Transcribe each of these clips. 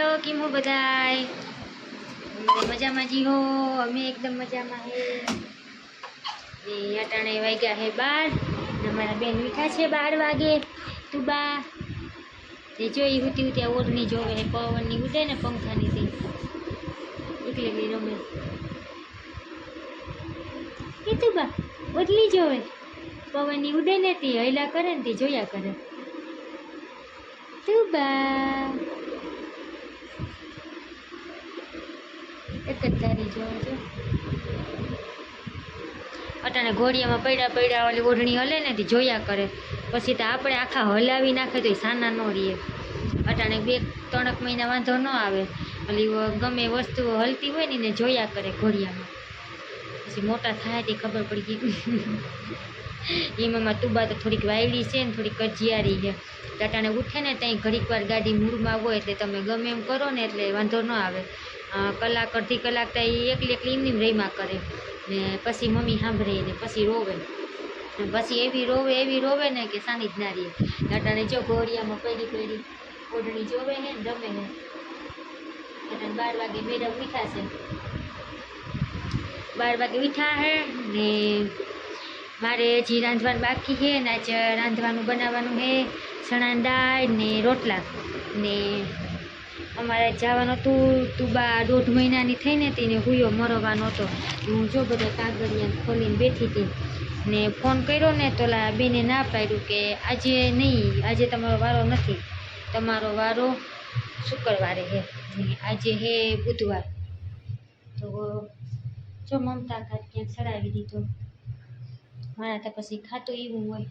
Hello કેમ બધાય? મજામાં જી હો, અમે એકદમ મજામાં હે. અટાણે વાગ્યા હે બાર અમારા બેન મીઠા છે બાર વાગે. તું બા તે જોઈ હુતી હુતી ઓરની જોવે હે, પવનની ઉડે ને પંખાની તે એટલે એકલી રમે. એ તું બા ઓઢલી જોવે. પવનની ઉડે ને તી હૈલા કરે ને તે જોયા કરે. તું બા એક જ જોવો છો. અટાણે ઘોડિયામાં પડ્યા પડ્યા વાળી ઓઢણી હલે ને તે જોયા કરે. પછી તો આપણે આખા હલાવી નાખે તો એ સાના ન રહીએ. અટાણે બે ત્રણક મહિના વાંધો ન આવે. વ- ગમે વસ્તુ હલતી હોય ને એને જોયા કરે ઘોડિયામાં. પછી મોટા થાય તે ખબર પડી ગઈ. એમાં તુબા તો થોડીક વાયડી છે ને થોડીક કજિયારી છે. ટાટાને ઉઠે ને ત્યાં ઘડીક વાર ગાડી મૂળમાં હોય એટલે તમે ગમે એમ કરો ને એટલે વાંધો ન આવે. કલાક, અડધી કલાક તો એ એકલી એકલી એમની એમ રહીમાં કરે. ને પછી મમ્મી સાંભળે ને પછી રોવે. પછી એવી રોવે એવી રોવે ને કે સાની જ ના રહીએ. અટાણે જો ઘોડિયામાં પડી પડી, ઓઢણી જોવે ને રમે ને અટાણે બાર વાગે મેડમ મીઠા છે. બાર વાગે મીઠા હે ને મારે હજી રાંધવાનું બાકી છે ને આજે રાંધવાનું, બનાવવાનું છે ચણા દાળ ને રોટલા. ને અમારે જવાનું હતું તુબા દોઢ મહિનાની થઈને તેને હુયો મરવાનો હતો. હું જો બધા કાગળિયા ખોલીને બેઠી હતી ને ફોન કર્યો ને તો લા બેને ના પાડ્યું કે આજે નહીં, આજે તમારો વારો નથી. તમારો વારો શુક્રવારે હે ને આજે હે બુધવાર. તો જો મમતા કાંઈ ક્યાંક ચડાવી દીધો. મારા તો પછી ખાતું એવું હોય.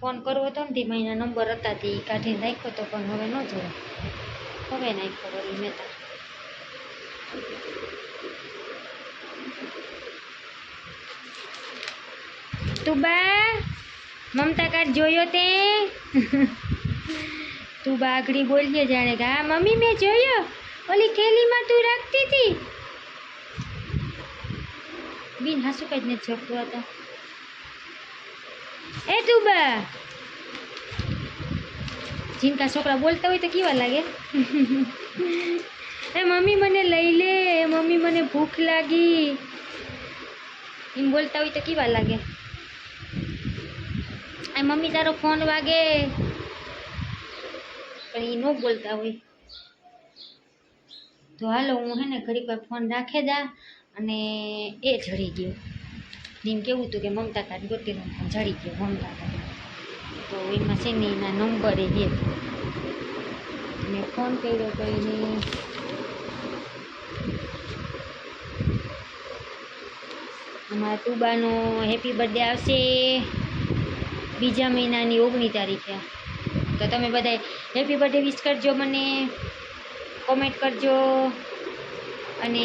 ફોન કરવો હતો ને તે મહિના નંબર હતા તે કાઢીને નાખ્યો તો પણ હવે ન જોયો હવે નાખ્યો વળી તો. બા મમતા કાર્ડ જોયો તે? તું બા આગળ બોલીએ જાણે કે, હા, મમ્મી, મેં જોયો. ઓલી થેલીમાં તું રાખતી હતી બિન હાસુ કઈ જ નથી જોતું હતા એ તું બા જીનકા છોકરા બોલતા હોય તો કેવા લાગે? એ મમ્મી મને લઈ લે મમ્મી મને ભૂખ લાગી. એમ બોલતા હોય તો કેવા લાગે? એ મમ્મી તારો ફોન વાગે. પણ એ ન બોલતા હોય. તો હાલો હું હે ને ઘડીક વાર ફોન રાખે દા અને એ જડી ગયો. એમ કેવું હતું કે મમતા ગોતીનો ફોન જડી ગયો મમતા કાર્ડ તો એમાં છે ને એના નંબરે છે મેં ફોન કર્યો તો અમારા તુબાનો હેપી બર્થડે આવશે બીજા મહિનાની ઓગણી તારીખે. તો તમે બધા હેપી બર્થડે વિશ કરજો મને. કોમેન્ટ કરજો. અને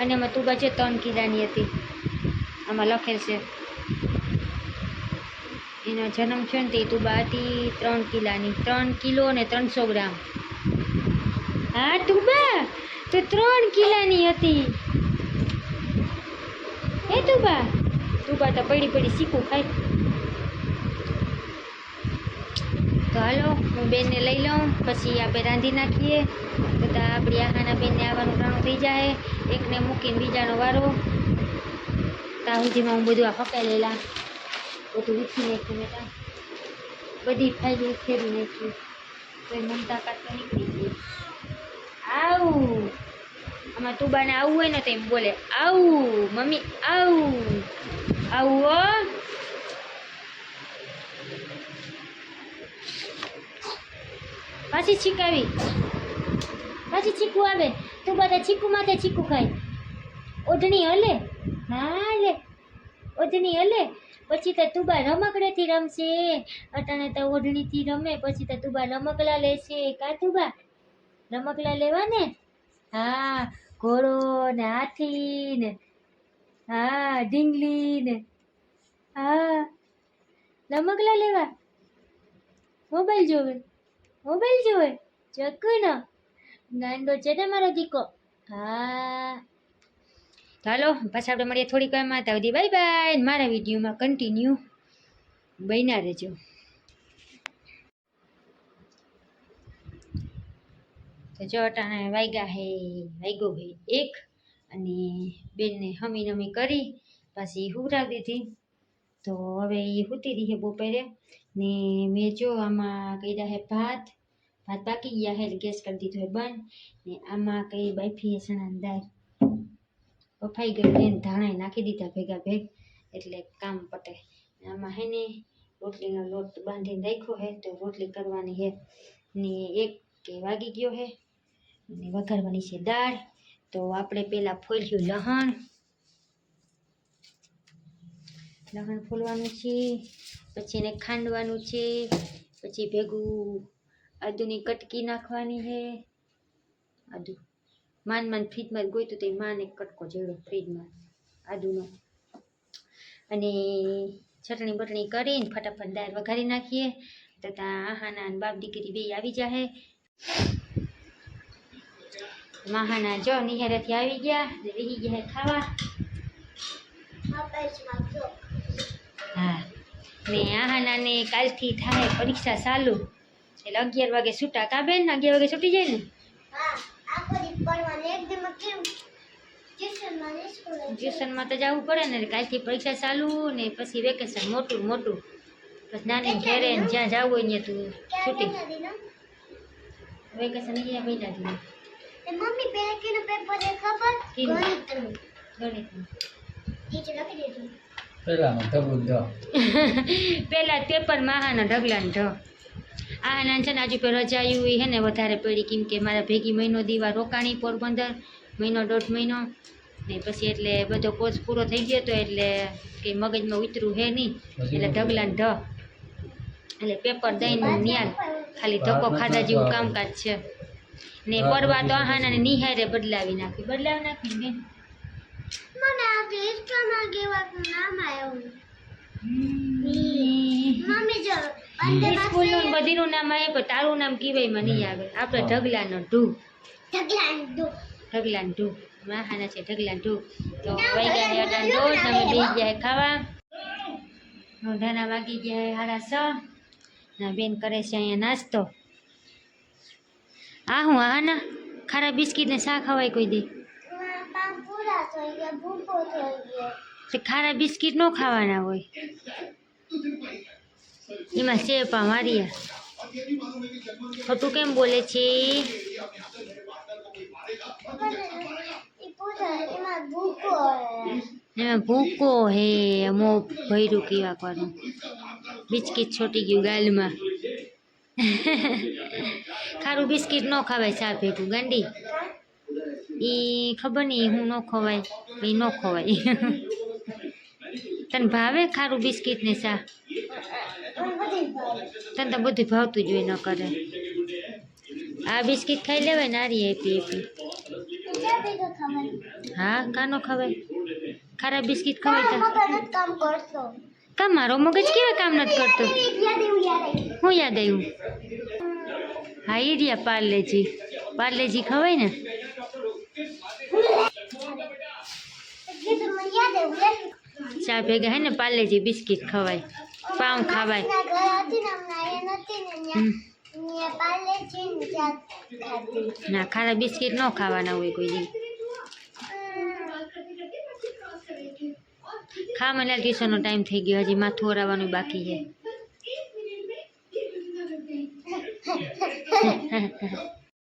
અને એમાં તુબા છે ત્રણ કિલ્લાની હતી. આમાં લખેલ છે. એનો જન્મ થયો ને તે તુબા હતી ત્રણ કિલાની, ત્રણ કિલો અને ત્રણસો ગ્રામ. હા, તુબા, તો ત્રણ કિલાની હતી. એ તુબા? તુબા તો પડી પડી શીખું ખાય. તો હાલો, હું બેનને લઈ લઉં, પછી આપણે રાંધી નાખીએ. તો આપણી આહાના બેનને આવવાનું ઘણું થઈ જાય એકને મૂકીને બીજાનો વારો. ત્યાં સુધીમાં હું બધું આ પકાઈ લેલા બધું વીખી નાખ્યું મેં ત્યાં બધી ફાઈલ ઉખેરી નાખી તો એ મમતા તો નીકળી ગઈ. આવું! આમાં તુબાને આવું હોય ને તો એમ બોલે, આવું, મમ્મી, આવું આવું હો. પાછી છીકાવી. પાછી ચીકુ આવે. તું બધા ચીકુ માથે ચીકુ ખાય. ઓઢણી હલે. હા, લે. ઓઢણી હલે પછી તો તુબા રમકડેથી રમશે. અટાણે તો ઓઢણીથી રમે, પછી તો તુબા રમકડા લેશે. કા તુબા? રમકડા લેવા ને હા, ઘોડો ને હાથી ને હા ઢીંગલી ને હા. રમકડા લેવા? મોબાઈલ જોવે? મોબાઈલ જોવે? ન. ગાંડો છે ને મારો દીકો? હા. ચાલો પાછા આપણે મળીએ થોડીક વારમાં. ત્યાં સુધી બાય બાય મારા વિડીયોમાં કન્ટિન્યુ બન્યા રહેજો. તો જો અટાણે વાગ્યા હે વાગ્યો હે એક અને બેનને હમી નમી કરી, પાછી હુવરાવી દીધી. તો હવે એ સૂતી રહી બપોરે ને મેં જો આમાં કર્યા હે ભાત ભાત પાકી ગયા હે ગેસ કરી દીધો હે બંધ. ને આમાં કઈ બાફી ચણાની દાળ. બફાઈ ગઈ ને ધાણા નાખી દીધા ભેગા ભેગ, એટલે કામ પતે. આમાં હે ને, રોટલીનો લોટ બાંધીને રાખ્યો હે, તો રોટલી કરવાની હે. ને એક કે વાગી ગયો હે, ને વઘારવાની છે દાળ. તો આપણે પહેલાં ફોલ્યું લહણ. લહણ ફોલવાનું છે, પછી એને ખાંડવાનું છે, પછી ભેગું આદુની કટકી નાખવાની છે આદુ. માન માન ફ્રીજમાં જ ગોઈતું તો તે માને કટકો જેવડો ફ્રીજમાં આદુનો અને ચટણી બટણી કરીને ફટાફટ દાળ વઘારી નાખીએ તો ત્યાં આહાના બાપ દીકરી બે આવી જાહે. મહાના જો નિહારેથી આવી ગયા રહી ગયા ખાવા. હા. ને આહાનાને કાલથી થાય પરીક્ષા ચાલુ. એટલે અગિયાર વાગે છૂટા કાબે બેન અગિયાર વાગે છૂટી જાય ને? ટ્યુશનમાં તો જવું પડે ને કાલથી પરીક્ષા ચાલુ ને પછી વેકેશન મોટું મોટું. પછી નાની ઘેરે જ્યાં જવું હોય ત્યાં તું છૂટી. વેકેશન અહીંયા પહેલાં મમ્મી પેલા કેનો પેપર એ ખબર? ગણિતનું. ગણિતનું. ટીચર લખી દીધું. પેલામાં ધબું ધ પહેલાં પેપર માહાના ઢગલાને ઢ. આના છે ને આજુ રજા આવી હે ને વધારે પડી કેમ કે મારા ભેગી મહિનો દીવા રોકાણી પોરબંદર મહિનો દોઢ મહિનો. ને પછી એટલે બધો કોર્સ પૂરો થઈ ગયો તો એટલે કંઈ મગજમાં ઉતરું હે નહીં. એટલે ઢગલાને ઢ. એટલે પેપર દઈને નિયાલ. ખાલી ધક્કો ખાધા જેવું કામકાજ છે. ને પરવા તો આહાના નિહારે બદલાવી નાખી. બદલાવી નાખી ને બેન. મને આજે ઇસ્ટોમાં ગેવાનું નામ આવ્યું. મમ્મી જો સ્કૂલનું બધીનું નામ આવે પણ તારું નામ કીવાયમાં નહીં આવે આપણે ઢગલાનો ઢુ. ઢગલાન ઢુ. ઢગલાન ઢુ. માહાના છે ઢગલાન ઢુ. તો વહી ગયા અઢાર દોઢ તમે બે ગયા ખાવા. રોંઢાના વાગી ગયા હારા છ ના બેન કરે છે અહીંયા નાસ્તો. આ હું ના ખારા બિસ્કિટ ને શા ખવાય કોઈ દે. મારા પામ પૂરા થઈ ગયા ભૂખો થઈ ગયો. તે ખારા બિસ્કિટ ન ખાવાના હોય. એમાં શેપા માર્યા હતું કેમ બોલે છે? એમાં ભૂકો હે મો ભૈરું કેવા કરવાનું બિસ્કિટ છોટી ગયું ગાલમાં. ખારું બિસ્કિટ ન ખવાય, ચા ભેગું, ગાંડી. એ ખબર નહીં હું ન ખવાય એ ન ખવાય. તને ભાવે ખારું બિસ્કિટ ને ચા? તને તો બધું ભાવતું જ હોય ન કરે. આ બિસ્કિટ ખાઈ લેવાય નારી આપી પી હા, કાનો ખવાય? ખારા બિસ્કિટ ખવાય તો. કામ મારો મગજ કેવા કામ નથી કરતો? હું યાદ આવ્યું? હા એ રહ્યા પાર્લેજી. પાર્લેજી ખવાય ને? ચા ભેગા હે ને પાર્લેજી બિસ્કિટ ખવાય. પાઉં ખાવાય. ના ખારા બિસ્કિટ ન ખાવાના હોય કોઈ દી. ખા મને ટ્યુશનનો ટાઈમ થઈ ગયો હજી માથું ઓરાવાનું બાકી છે.